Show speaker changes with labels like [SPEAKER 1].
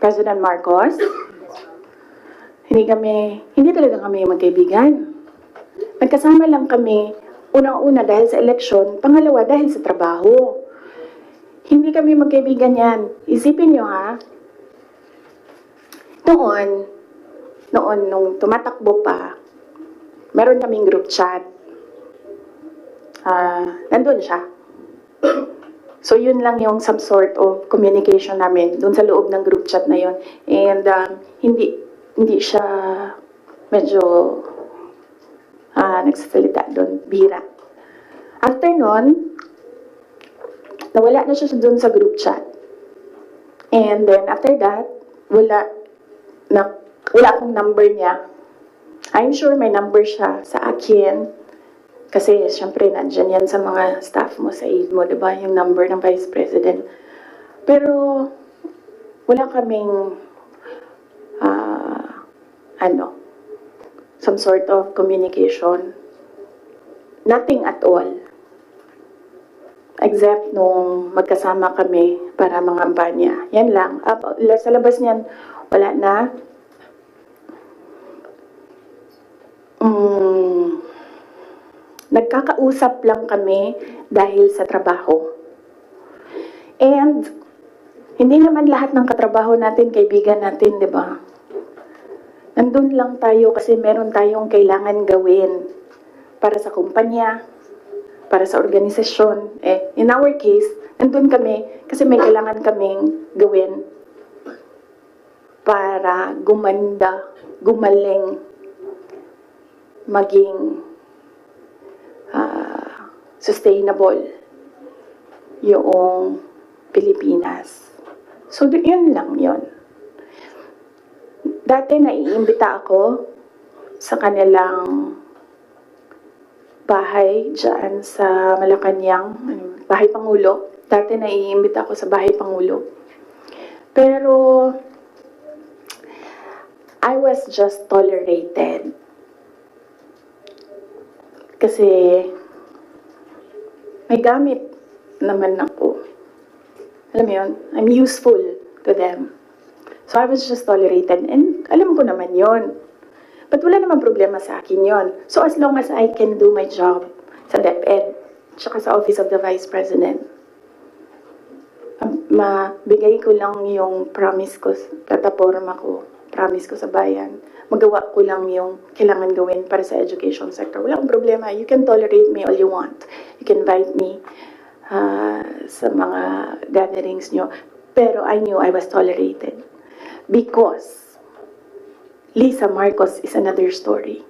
[SPEAKER 1] President Marcos. Hindi kami, hindi talaga kami magkaibigan. Nagkasama lang kami, unang-una dahil sa eleksyon, pangalawa dahil sa trabaho. Hindi kami magkaibigan yan. Isipin nyo ha, noon, noon nung tumatakbo pa, meron kaming group chat. Ah, nandun siya. So yun lang yung some sort of communication namin doon sa loob ng group chat na yun. And um, hindi hindi siya medyo ah nagsasalita doon, bira. After nun, nawala na siya doon sa group chat. And then after that, wala na wala akong number niya. I'm sure may number siya sa akin. Kasi, syempre, nandyan yan sa mga staff mo, sa aid mo, di ba? Yung number ng Vice President. Pero, wala kaming, ah, ano, some sort of communication. Nothing at all. Except nung magkasama kami para mga kampanya. Yan lang. Ah, sa labas niyan, wala na. Mm, nagkakausap lang kami dahil sa trabaho. And hindi naman lahat ng katrabaho natin kaibigan natin, 'di ba? Nandun lang tayo kasi meron tayong kailangan gawin para sa kumpanya, para sa organisasyon. Eh, in our case, nandun kami kasi may kailangan kaming gawin para gumanda, gumaling, maging sustainable yung Pilipinas. So, yun lang yun. Dati naiimbita ako sa kanilang bahay dyan sa Malacanang, ano, bahay Pangulo. Dati naiimbita ako sa bahay Pangulo. Pero, I was just tolerated. Kasi, may gamit naman ako. Alam mo yun? I'm useful to them. So I was just tolerated. And alam ko naman yon. But wala naman problema sa akin yon. So as long as I can do my job sa DepEd, tsaka sa Office of the Vice President, um, mabigay ko lang yung promise ko, plataforma ko, promise ko sa bayan. Magawa ko lang yung kailangan gawin para sa education sector. Wala akong problema. You can tolerate me all you want. You can invite me ah, sa mga gatherings nyo. Pero I knew I was tolerated. Because Lisa Marcos is another story.